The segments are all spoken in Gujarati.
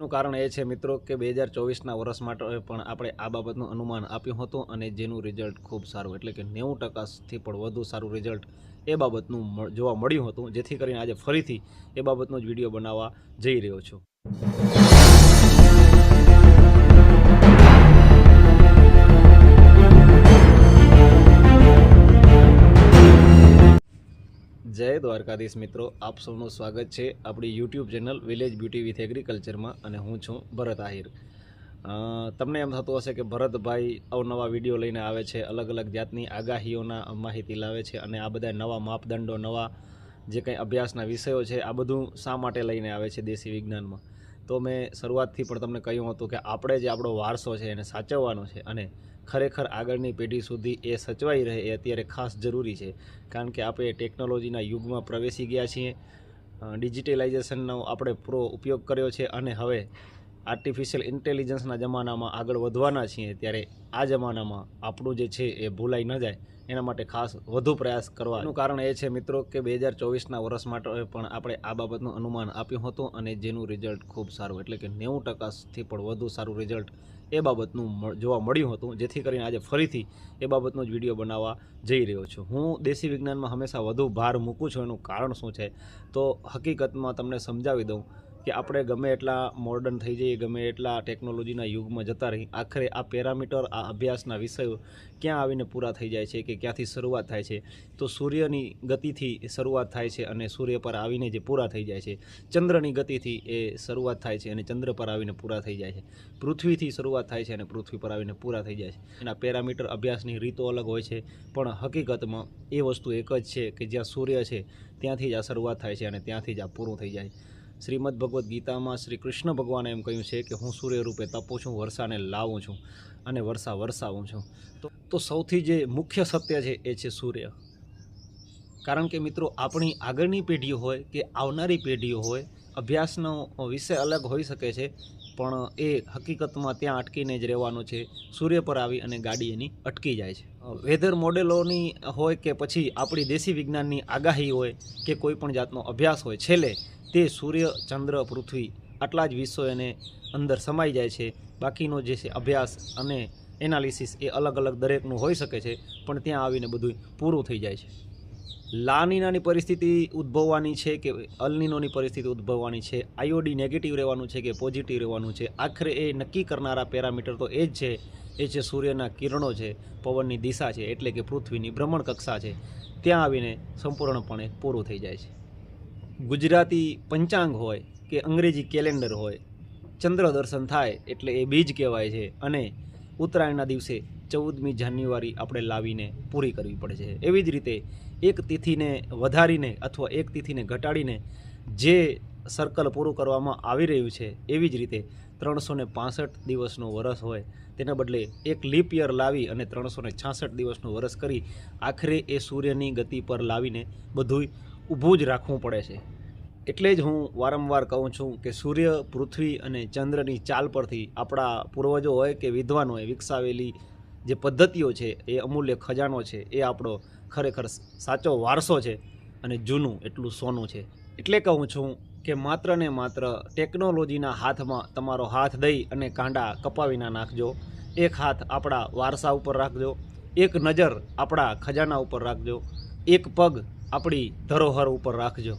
નું કારણ એ છે મિત્રો કે બે હજાર ચોવીસના વર્ષ માટે પણ આપણે આ બાબતનું અનુમાન આપ્યું હતું અને જેનું રિઝલ્ટ ખૂબ સારું, એટલે કે નેવું ટકાથી પણ વધુ સારું રિઝલ્ટ એ બાબતનું જોવા મળ્યું હતું. જેથી કરીને આજે ફરીથી એ બાબતનો જ વીડિયો બનાવવા જઈ રહ્યો છું. દ્વારકાધીશ મિત્રો, આપ સૌનું સ્વાગત છે આપણી YouTube channel village beauty with એગ્રીકલ્ચરમાં અને હું છું ભરત આહિર. તમને એમ થતું હશે કે ભરતભાઈ અવનવા વીડિયો લઈને આવે છે અલગ અલગ જાતની આગાહીઓના માહિતી લાવે છે અને આ બધા નવા માપદંડો, નવા જે કંઈ અભ્યાસના વિષયો છે, આ બધું શા માટે લઈને આવે છે દેશી વિજ્ઞાનમાં? તો મેં શરૂઆતથી પણ તમને કહ્યું હતું કે આપણે જે આપણો વારસો છે એને સાચવવાનો છે અને ખરેખર આગળની પેઢી સુધી એ સચવાઈ રહે એ અત્યારે ખાસ જરૂરી છે. કારણ કે આપણે ટેકનોલોજીના યુગમાં પ્રવેશી ગયા છીએ ડિજિટલાઇઝેશનનો આપણે પૂરો ઉપયોગ કર્યો છે અને હવે આર્ટિફિશિયલ ઇન્ટેલિજન્સના જમાનામાં આગળ વધવાના છીએ, ત્યારે આ જમાનામાં આપણું જે છે એ ભૂલાઈ ન જાય. એના માટે ખાસ વધુ પ્રયાસ કરવાનું. કારણ એ છે મિત્રો કે બે હજાર ચોવીસના વર્ષ માટે પણ આપણે આ બાબતનું અનુમાન આપ્યું હતું અને જેનું રિઝલ્ટ ખૂબ સારું, એટલે કે નેવું ટકાથી પણ વધુ સારું રિઝલ્ટ એ બાબતનું જોવા મળ્યું હતું. જેથી કરીને આજે ફરીથી એ બાબતનો જ વીડિયો બનાવવા જઈ રહ્યો છું. હું દેશી વિજ્ઞાનમાં હંમેશા વધુ ભાર મૂકું છું. એનું કારણ શું છે? તો હકીકતમાં તમને સમજાવી દઉં. કે આપણે ગમે એટલા મોડર્ન થઈ જઈએ, ગમે એટલા ટેકનોલોજીના યુગમાં જતા રહી આખરે આ પેરામીટર આ અભ્યાસના વિષયો ક્યાં આવીને પૂરા થઈ જાય છે કે ક્યાંથી શરૂઆત થાય છે? તો સૂર્યની ગતિથી શરૂઆત થાય છે અને સૂર્ય પર આવીને જે પૂરા થઈ જાય છે, ચંદ્રની ગતિથી એ શરૂઆત થાય છે અને ચંદ્ર પર આવીને પૂરા થઈ જાય છે. પૃથ્વીથી શરૂઆત થાય છે અને પૃથ્વી પર આવીને પૂરા થઈ જાય છે. એના પેરામીટર અભ્યાસની રીતો અલગ હોય છે, પણ હકીકતમાં એ વસ્તુ એક જ છે કે જ્યાં સૂર્ય છે, ત્યાંથી જ આ શરૂઆત થાય છે અને ત્યાંથી જ આ પૂરું થઈ જાય શ્રીમદ ભગવદ્ ગીતામાં શ્રી કૃષ્ણ ભગવાને એમ કહ્યું છે કે હું સૂર્ય રૂપે તપું છું, વર્ષાને લાવું છું અને વર્ષા વરસાવું છું. તો તો સૌથી જે મુખ્ય સત્ય છે એ છે સૂર્ય. કારણ કે મિત્રો, આપણી આગળની પેઢીઓ હોય કે આવનારી પેઢીઓ હોય, અભ્યાસનો વિષય અલગ હોઈ શકે છે, પણ એ હકીકતમાં ત્યાં અટકીને જ રહેવાનો છે. સૂર્ય પર આવી અને ગાડી એની અટકી જાય છે. વેધર મોડેલોની હોય કે પછી આપણી દેશી વિજ્ઞાનની આગાહી હોય કે કોઈ પણ જાતનો અભ્યાસ હોય, છેલ્લે તે સૂર્ય, ચંદ્ર, પૃથ્વી આટલા જ વિષયો એને અંદર સમાઈ જાય છે. બાકીનો જે છે અભ્યાસ અને એનાલિસિસ એ અલગ અલગ દરેકનું હોઈ શકે છે, પણ ત્યાં આવીને બધું પૂરું થઈ જાય છે. લાનીનાની પરિસ્થિતિ ઉદ્ભવવાની છે કે અલનીનોની પરિસ્થિતિ ઉદ્ભવવાની છે, આઈઓડી નેગેટિવ રહેવાનું છે કે પોઝિટિવ રહેવાનું છે, આખરે એ નક્કી કરનારા પેરામીટર તો એ જ છે, એ છે સૂર્યના કિરણો છે, પવનની દિશા છે, એટલે કે પૃથ્વીની ભ્રમણ કક્ષા છે, ત્યાં આવીને સંપૂર્ણપણે પૂરું થઈ જાય છે. ગુજરાતી પંચાંગ હોય કે અંગ્રેજી કેલેન્ડર હોય, ચંદ્ર દર્શન થાય એટલે એ બીજ કહેવાય છે અને ઉત્તરાયણના દિવસે ચૌદમી જાન્યુઆરી આપણે લાવીને પૂરી કરવી પડે છે. એવી જ રીતે એક તિથિને વધારીને અથવા એક તિથિને ઘટાડીને જે સર્કલ પૂરું કરવામાં આવી રહ્યું છે, એવી જ રીતે ત્રણસો ને પાસઠ દિવસનું વરસ હોય, તેના બદલે એક લીપ યર લાવી અને ત્રણસો ને છાસઠ દિવસનું વરસ કરી, આખરે એ સૂર્યની ગતિ પર લાવીને બધુંય ઊભું જ રાખવું પડે છે. એટલે જ હું વારંવાર કહું છું કે સૂર્ય, પૃથ્વી અને ચંદ્રની ચાલ પરથી આપણા પૂર્વજો હોય કે વિદ્વાનોએ વિકસાવેલી જે પદ્ધતિઓ છે, એ અમૂલ્ય ખજાનો છે, એ આપણો ખરેખર સાચો વારસો છે અને જૂનું, એટલું સોનું છે. એટલે કહું છું કે માત્ર ને માત્ર ટેકનોલોજીના હાથમાં તમારો હાથ દઈ અને કાંડા કપાવીના નાખજો. એક હાથ આપણા વારસા ઉપર રાખજો. એક નજર આપણા ખજાના ઉપર રાખજો. એક પગ આપણી ધરોહર ઉપર રાખજો.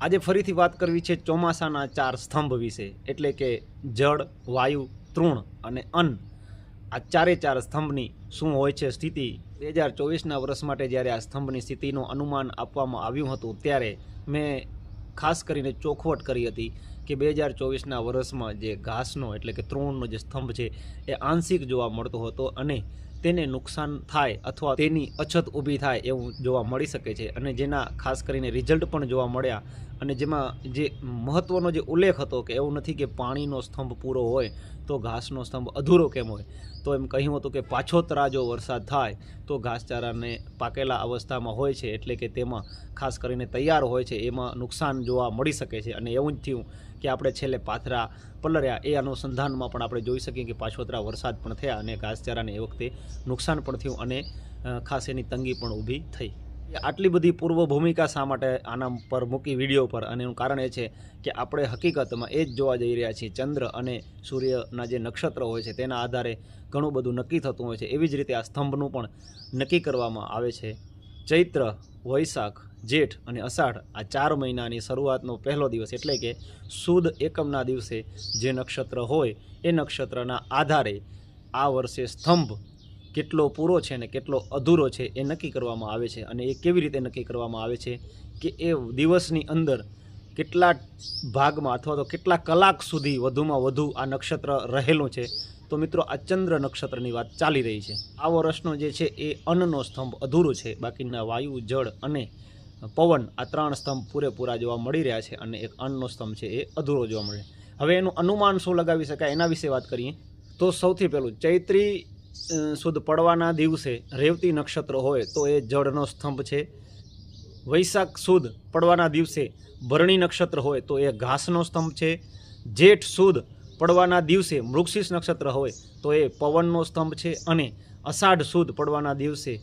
આજે ફરીથી વાત કરવી છે ચોમાસાના ચાર સ્તંભ વિશે, એટલે કે જળ, વાયુ, તૃણ અને અન્ન. આ ચારે ચાર સ્તંભની શું હોય છે સ્થિતિ? બે હજાર ચોવીસના વર્ષ માટે જ્યારે આ સ્તંભની સ્થિતિનું અનુમાન આપવામાં આવ્યું હતું, ત્યારે મેં ખાસ કરીને ચોખવટ કરી હતી કે બે હજાર ચોવીસના વર્ષમાં જે ઘાસનો, એટલે કે તૃણનો જે સ્તંભ છે, એ આંશિક જોવા મળતો હતો અને તેને નુકસાન થાય અથવા તેની અછત ઊભી થાય એવું જોવા મળી શકે છે અને જેના ખાસ કરીને રિઝલ્ટ પણ જોવા મળ્યા અને જેમાં જે મહત્ત્વનો જે ઉલ્લેખ હતો કે એવું નથી કે પાણીનો સ્તંભ પૂરો હોય તો ઘાસનો સ્તંભ અધૂરો કેમ હોય? તો એમ કહ્યું હતું કે પાછોતરા જો વરસાદ થાય તો ઘાસચારાને પાકેલા અવસ્થામાં હોય છે એટલે કે તેમાં ખાસ કરીને તૈયાર હોય છે એમાં નુકસાન જોવા મળી શકે છે. અને એવું જ થયું કે આપણે છેલ્લે પાથરા પલર્યા એ અનુસંધાનમાં પણ આપણે જોઈ શકીએ કે પાછોતરા વરસાદ પણ થયા અને ઘાસચારાને એ વખતે નુકસાન પણ થયું અને ખાસ એની તંગી પણ ઊભી થઈ. આટલી બધી પૂર્વ ભૂમિકા શા માટે આના પર મૂકી વીડિયો પર? અને એનું કારણ એ છે કે આપણે હકીકતમાં એ જ જોવા જઈ રહ્યા છીએ, ચંદ્ર અને સૂર્યના જે નક્ષત્ર હોય છે તેના આધારે ઘણું બધું નક્કી થતું હોય છે. એવી જ રીતે આ સ્તંભનું પણ નક્કી કરવામાં આવે છે. ચૈત્ર, વૈશાખ, જેઠ અને અષાઢ આ ચાર મહિનાની શરૂઆતનો પહેલો દિવસ એટલે કે સુદ એકમના દિવસે જે નક્ષત્ર હોય એ નક્ષત્રના આધારે આ વર્ષે સ્તંભ કેટલો પૂરો છે ને કેટલો અધૂરો છે એ નક્કી કરવામાં આવે છે અને એ કેવી રીતે નક્કી કરવામાં આવે છે કે એ દિવસની અંદર કેટલા ભાગમાં અથવા તો કેટલા કલાક સુધી વધુમાં વધુ આ નક્ષત્ર રહેલું છે. તો મિત્રો, આ ચંદ્ર નક્ષત્રની વાત ચાલી રહી છે. આ વર્ષનો જે છે એ અન્નનો સ્તંભ અધૂરો છે. બાકીના વાયુ, જળ અને પવન આ ત્રણ સ્તંભ પૂરેપૂરા જોવા મળી રહ્યા છે અને એક અન્નનો સ્તંભ છે એ અધૂરો જોવા મળે. હવે એનું અનુમાન શું લગાવી શકાય એના વિશે વાત કરીએ. તો સૌથી પહેલું ચૈત્રી સુદ પડવાના દિવસે રેવતી નક્ષત્ર હોય તો એ જળનો સ્તંભ છે. વૈશાખ સુદ પડવાના દિવસે ભરણી નક્ષત્ર હોય તો એ ઘાસનો સ્તંભ છે. જેઠ સુદ પડવાના દિવસે મૃક્ષિસ નક્ષત્ર હોય તો એ પવનનો સ્તંભ છે અને અષાઢ સુદ પડવાના દિવસે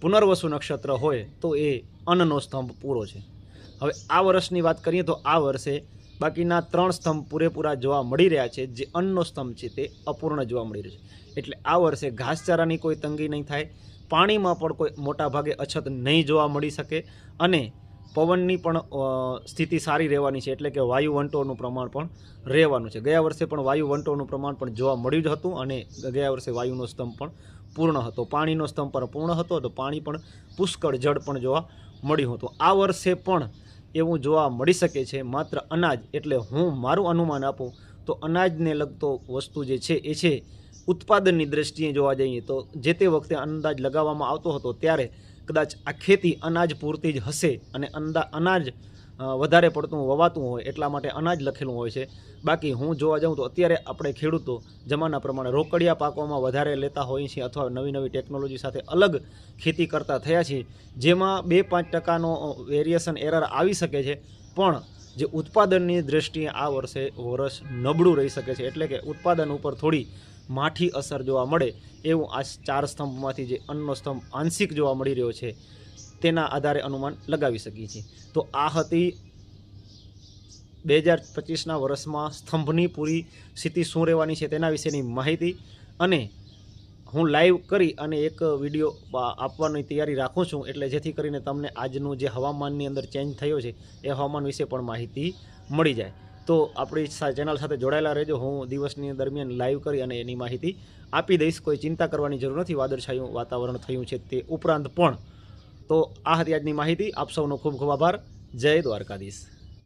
પુનર્વસુ નક્ષત્ર હોય તો એ અન્નનો સ્તંભ પૂરો છે. હવે આ વર્ષની વાત કરીએ તો આ વર્ષે બાકીના ત્રણ સ્તંભ પૂરેપૂરા જોવા મળી રહ્યા છે. જે અન્નનો સ્તંભ છે તે અપૂર્ણ જોવા મળી રહ્યો છે. એટલે આ વર્ષે ઘાસચારાની કોઈ તંગી નહીં થાય. પાણીમાં પણ કોઈ મોટા ભાગે અછત નહીં જોવા મળી શકે. અને પવનની પણ સ્થિતિ સારી રહેવાની છે. એટલે કે વાયુ વંટોળનું પ્રમાણ પણ રહેવાનું છે. ગયા વર્ષે પણ વાયુ વંટોળનું પ્રમાણ પણ જોવા મળ્યું જ હતું અને ગયા વર્ષે વાયુનો સ્તંભ પણ પૂર્ણ હતો. પાણીનો સ્તંભ પણ પૂર્ણ હતો. તો પાણી પણ પુષ્કળ જળ પણ જોવા મળ્યું હતું. આ વર્ષે પણ એવું જોવા મળી શકે છે. માત્ર અનાજ એટલે હું મારું અનુમાન આપું, તો અનાજને લગતો વસ્તુ જે છે, એ છે ઉત્પાદનની દ્રષ્ટિએ જોવા જઈએ તો જે તે વખતે અંદાજ લગાવવામાં આવતો હતો, ત્યારે કદાચ આ ખેતી અનાજ પૂરતી જ હશે અને અંદા અનાજ વધારે પડતું વવાતું હોય એટલા માટે અનાજ લખેલું હોય છે. બાકી હું જોવા જાઉં તો અત્યારે આપણે ખેડૂતો જમાના પ્રમાણે રોકડિયા પાકોમાં વધારે લેતા હોઈએ છીએ અથવા નવી નવી ટેકનોલોજી સાથે અલગ ખેતી કરતા થયા છીએ, જેમાં બે પાંચ ટકાનો વેરિએશન એરર આવી શકે છે. પણ જે ઉત્પાદનની દ્રષ્ટિએ આ વર્ષે વરસ નબળું રહી શકે છે. એટલે કે ઉત્પાદન ઉપર થોડી માઠી અસર જોવા મળે એવું આ ચાર સ્તંભમાંથી જે અન્નનો સ્તંભ આંશિક જોવા મળી રહ્યો છે. તેના આધારે અનુમાન લગાવી શકીએ છીએ. તો આ હતી બે હજાર પચીસના વર્ષમાં સ્તંભની પૂરી સ્થિતિ શું રહેવાની છે તેના વિશેની માહિતી. અને હું લાઈવ કરી અને એક વીડિયો આપવાની તૈયારી રાખું છું, એટલે જેથી કરીને તમને આજનું જે હવામાનની અંદર ચેન્જ થયો છે, એ હવામાન વિશે પણ માહિતી મળી જાય. તો આપણી ચેનલ સાથે જોડાયેલા રહેજો. હું દિવસની દરમિયાન લાઈવ કરી અને એની માહિતી આપી દઈશ. કોઈ ચિંતા કરવાની જરૂર નથી. વાદળછાયું વાતાવરણ થયું છે તે ઉપરાંત પણ તો આ હતી આજની માહિતી. આપ સૌનો ખૂબ ખૂબ આભાર. જય દ્વારકાધીશ.